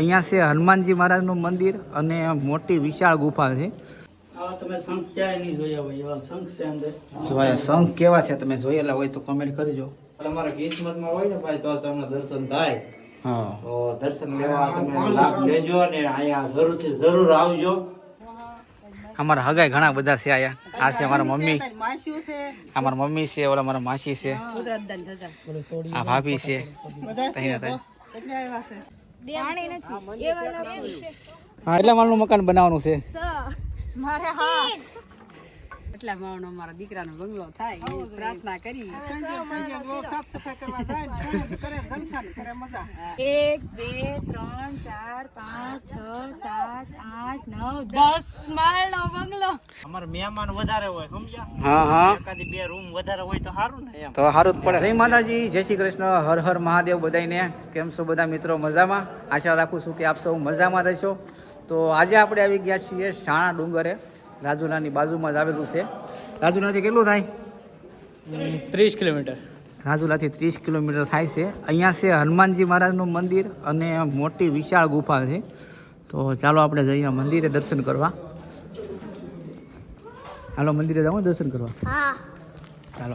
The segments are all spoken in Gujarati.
અહીંયા છે હનુમાનજી મહારાજનું મંદિર અને મોટી વિશાળ ગુફા છે. તમે શંખ ક્યાંય જોયા હોય એવા શંખ છે અંદર. જો આ શંખ કેવા છે તમે જોયેલા હોય તો કમેન્ટ કરજો તમારા કિસ્મતમાં હોય ને ભાઈ તો તમને દર્શન થાય. હા. તો દર્શન લેવા તમે લાભ લેજો ને અહીંયા જરૂરથી જરૂર આવજો. અમારા હગાઈ ઘણા બધા છે આયા આ છે અમારા મમ્મી. માસ્યું છે આ મારા મમ્મી છે ઓલા મારા માસી છે. આ ભાભી છે. બધા છે. નથી. એ છે. હા એટલા માળનું મકાન બનાવવાનું છે. એટલા માણનો અમારા દીકરાનો બંગલો થાય પ્રાર્થના કરી સાફ સફાઈ કરવા જાય ને કરે સંસાર કરે મજા. એક બે ત્રણ ચાર પાંચ છ સાત આઠ નવ દસ માળનો બંગલો. અમારે મહેમાન વધારે હોય સમજ્યા? હા હા. એકાદી બે રૂમ વધારે હોય તો સારું ને તો સારું જ પડે. જય માતાજી જય શ્રી કૃષ્ણ હર હર મહાદેવ બધાને કેમ છો બધા મિત્રો? મજામાં? આશા રાખું છું કે આપ સૌ મજામાં રહેશો. તો આજે આપણે આવી ગયા છીએ શાણા ડુંગરે. રાજુલાની બાજુમાં જ આવેલું છે. રાજુલાથી કેટલું થાય? ત્રીસ કિલોમીટર. રાજુલાથી ત્રીસ કિલોમીટર થાય છે. અહીંયા છે હનુમાનજી મહારાજનું મંદિર અને મોટી વિશાળ ગુફા છે. તો ચાલો આપણે જઈએ મંદિરે દર્શન કરવા. હાલો મંદિરે જાઓ દર્શન કરવા. ચાલો.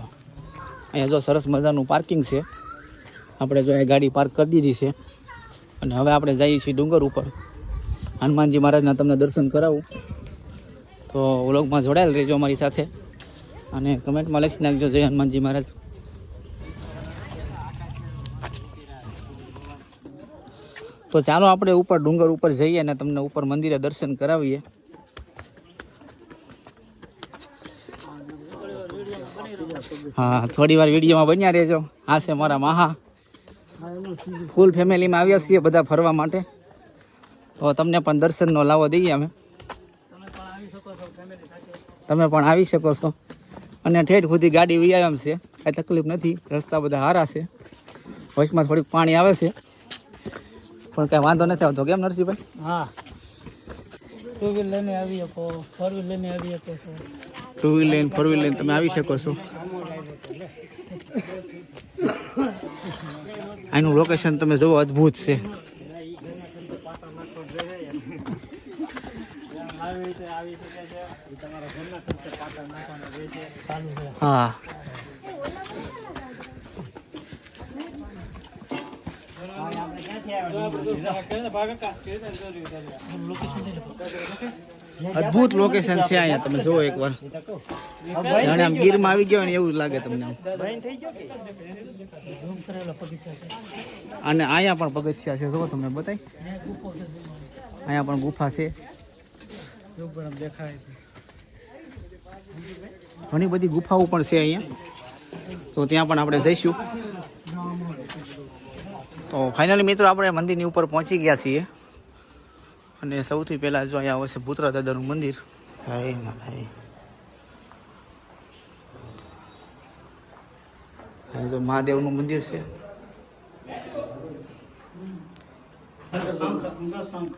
અહીંયા જો સરસ મજાનું પાર્કિંગ છે. આપણે જો એ ગાડી પાર્ક કરી દીધી છે. અને હવે આપણે જઈએ છીએ ડુંગર ઉપર. હનુમાનજી મહારાજના તમને દર્શન કરાવું. તો વ્લોગમાં જોડાયેલ રહેજો અમારી સાથે. અને કમેન્ટમાં લખી નાખજો જય હનુમાનજી મહારાજ. તો ચાલો આપણે ઉપર ડુંગર ઉપર જઈએ અને તમને ઉપર મંદિરે દર્શન કરાવીએ. હા, થોડી વાર વિડીયોમાં બન્યા રહેજો. હા છે મારા માહા. ફૂલ ફેમિલીમાં આવ્યા છીએ બધા ફરવા માટે. તો તમને પણ દર્શનનો લાવો દઈએ અમે. તમે પણ આવી શકો છો. અને ઠેઠ સુધી ગાડી વ્યાયામ છે. કાંઈ તકલીફ નથી. રસ્તા બધા સારા છે. વચમાં થોડીક પાણી આવે છે. પણ કાંઈ વાંધો નથી આવતો. કેમ નરસિંહભાઈ? હા. ટુ વ્હીલ લઈને આવી શકો. ફોર વ્હીલ લઈને આવી શકો છો. ટુ વ્હીલ લઈને ફોર વ્હીલ લઈને તમે આવી શકો છો. આનું લોકેશન તમે જોવો અદ્ભુત છે. હા. અદ્ભુત લોકેશન છે અહીંયા, તમે જુઓ એકવાર જાણે આમ ગીરમાં આવી ગયો ને એવું લાગે તમને અને અહીંયા પણ પગથિયા છે જો તમને બતાય. અહીંયા પણ ગુફા છે. ઘણી બધી ગુફાઓ પણ છે અહીંયા તો ત્યાં પણ આપણે જઈશું તો ફાઇનલી મિત્રો આપણે મંદિરની ઉપર પહોંચી ગયા છીએ અને સૌથી પહેલાં જો અહીંયા આવે છે ભૂતરા દાદાનું મંદિર માતાજી અહીં મહાદેવનું મંદિર છે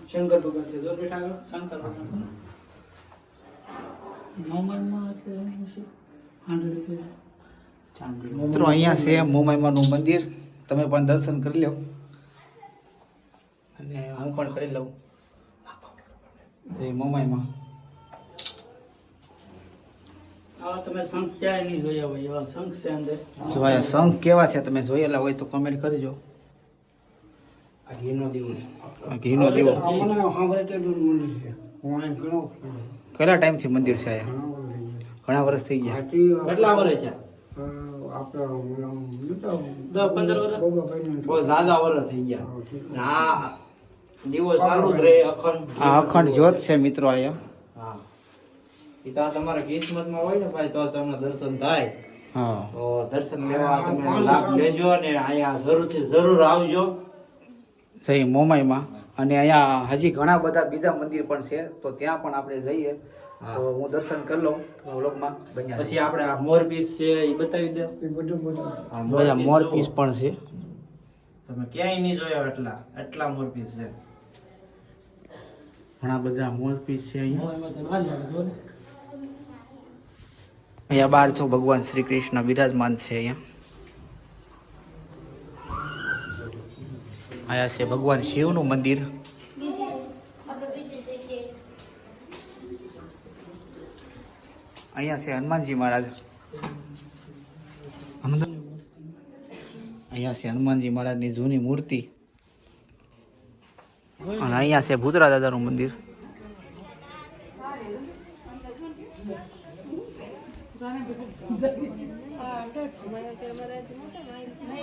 શંકર ભગવાન છે જો બેઠા શંકર ભગવાન એટલે ચાંદી મિત્રો અહીંયા છે મોમાઈમાનું મંદિર. તમે પણ દર્શન કરી લો. અને હું પણ કરી લઉં. જય મોમાઈમાં. શંખ ક્યાંય નહીં જોયા હોય એવા શંખ છે અંદર. જો શંખ કેવા છે તમે જોયેલા હોય તો કમેન્ટ કરજો. ઘીનો દીવો ઘીનો હું ઘણો કેટલા ટાઈમથી મંદિર છે અહીંયા? ઘણા વર્ષ થઈ ગયા. કેટલા વર્ષ છે? દસ પંદર વર્ષ? બહુ જ્યાદા વર્ષ થઈ ગયા. ને આ દીવો ચાલુ જ રહે અખંડ જ્યોત છે મિત્રો અહીંયા. હા. એ તો આ તમારા કિસ્મતમાં હોય ને ભાઈ તો તમને દર્શન થાય. હા. તો દર્શન લેવા તમે લાભ લેજો ને અહીંયા જરૂરથી જરૂર આવજો. જય મોમાઈમાં. અને અહીંયા હજી ઘણા બધા બીજા મંદિર પણ છે. તો ત્યાં પણ આપણે જઈએ. તો હું દર્શન કરી લઉં તો વ્લોગમાં. બન્યા પછી આપણે આ મોર પીસ છે એ બતાવી દો. બધા પીસ મોર પીસ પણ છે. તમે ક્યાંય નહીં જોયા એટલા એટલા મોર પીસ છે. ઘણા બધા મોર પીસ છે અહીંયા. બાર છો ભગવાન શ્રી કૃષ્ણ બિરાજમાન છે અહીંયા. અહીંયા છે ભગવાન શિવનું મંદિર. અહીંયા છે હનુમાનજી મહારાજ. અહીંયા છે હનુમાનજી મહારાજની જૂની મૂર્તિ. અને અહીંયા છે ભૂતરા દાદાનું મંદિર.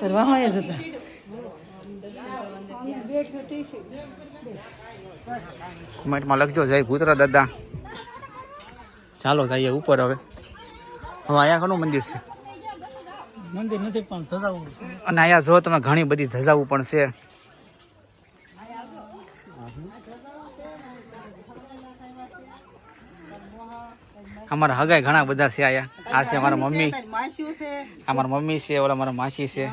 કરવા જતા કમેન્ટમાં લખજો જય ભૂતરા દાદા. ચાલો જઈએ ઉપર હવે. હવે અહીંયા ઘણું મંદિર છે? મંદિર નથી પણ ધજાવું. અને અહીંયા જો તમે ઘણી બધી ધજાવું પણ છે. અમારા હગાઈ ઘણા બધા છે આયા. આ છે અમારા મમ્મી. માસ્યું છે. આ મારા મમ્મી છે ઓલા મારા માસી છે.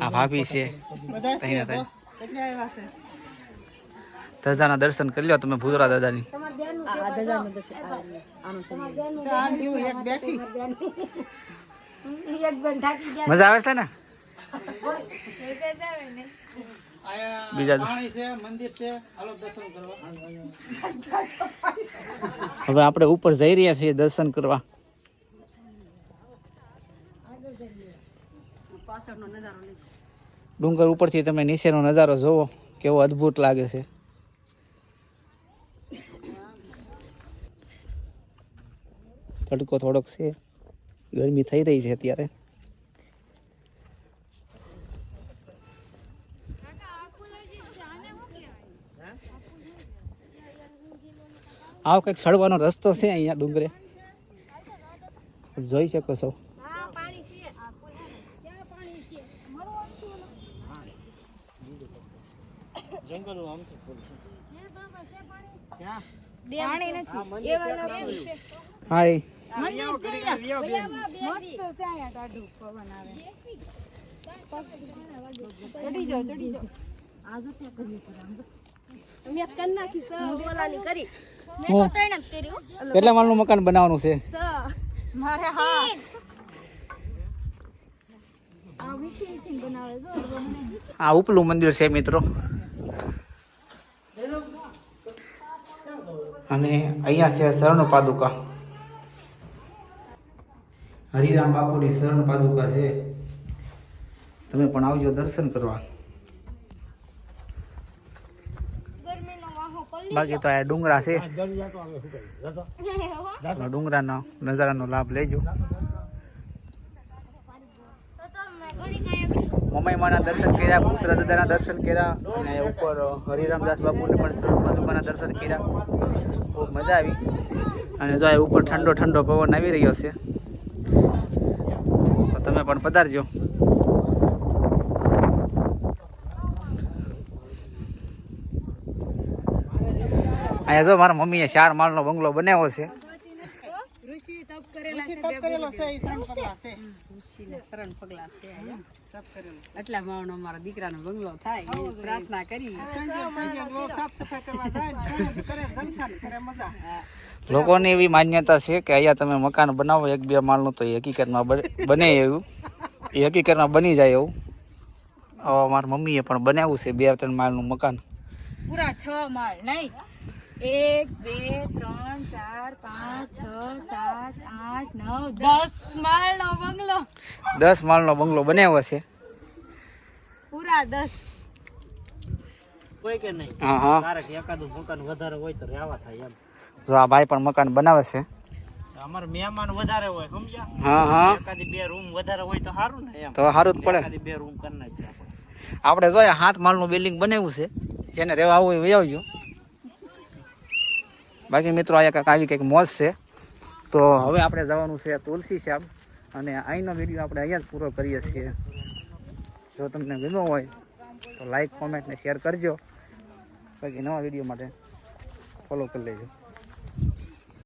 આ ભાભી છે. ધજાના દર્શન કરી લો તમે ભૂદરા દાદાની. આ ધજાનું દર્શન આ આનું છે તો આમ જેવું એક બેઠી મજા આવે છે ને. બીજા હવે આપણે ઉપર જઈ રહ્યા છીએ દર્શન કરવા. ડુંગર ઉપરથી તમે નીચેનો નજારો જોવો કેવો અદ્ભુત લાગે છે. તડકો થોડોક છે. ગરમી થઈ રહી છે અત્યારે. આવો કંઈક ચડવાનો રસ્તો છે અહીંયા ડુંગરે. જોઈ શકો છો. હાય. કેટલા માળનું મકાન બનાવવાનું છે? સ મારે હા. આ વીખી વીખીને બનાવે જો આ ઉપલું મંદિર છે મિત્રો. અને અહીંયા છે શરણ પાદુકા હરિરામ બાપુની શરણ પાદુકા છે. તમે પણ આવજો દર્શન કરવા. બાકી તો આ ડુંગરા છે. ડુંગરાનો નજારાનો લાભ લેજો. મમ્મીમાના દર્શન કર્યા પુત્ર દાદાના દર્શન કર્યા અને ઉપર હરિરામદાસ બાપુને પણ પાદુકાના દર્શન કર્યા. ખૂબ મજા આવી. અને જો ઉપર ઠંડો ઠંડો પવન આવી રહ્યો છે તો તમે પણ પધારજો. અહીંયા જો મારા મમ્મીએ ચાર માળનો બંગલો બનાવ્યો છે. ઋષિ તપ કરેલા ઋષિ તપ કરેલો છે ઈ શરણ પગલા છે. ઋષિના શરણ પગલા છે અહીંયા. તપ કરેલો એટલા માણો દીકરાનો બંગલો થાય પ્રાર્થના કરી લોકોની એવી માન્યતા છે કે અહીંયા તમે મકાન બનાવો એક બે માળનું તો એ હકીકતમાં બને- એવું. એ હકીકતમાં બની જાય એવું. હવે મારા મમ્મીએ પણ બનાવ્યું છે બે ત્રણ માળનું મકાન. પૂરા છ માળ નહીં? એક બે ત્રણ ચાર પાંચ છ સાત આઠ નવ દસ માળનો બંગલો. દસ માળનો બંગલો બનાવ્યો છે. પૂરા દસ. કોઈ કે નહીં. હા હા. ક્યારેક એકાદું મકાન વધારે હોય તો રહેવા થાય એમ. જો આ ભાઈ પણ મકાન બનાવે છે. અમારે મહેમાન વધારે હોય સમજ્યા? હા હા. એકાદી બે રૂમ વધારે હોય તો સારું ને એમ. તો સારું જ પડે. એકાદી બે રૂમ કરી નાખીએ આપણે. આપણે જોઈએ સાત માળનું બિલ્ડિંગ બનાવ્યું છે. જેને રહેવા આવું હોય એ આવજો બાકી મિત્રો અહીંયા કંઈક આવી કંઈક મોજ છે. તો હવે આપણે જવાનું છે તુલસી શ્યામ અને અહીંનો વીડિયો આપણે અહીંયા જ પૂરો કરીએ છીએ. જો તમને ગમ્યો હોય તો લાઈક કોમેન્ટ ને શેર કરજો. બાકી નવા વીડિયો માટે ફોલો કરી લેજો.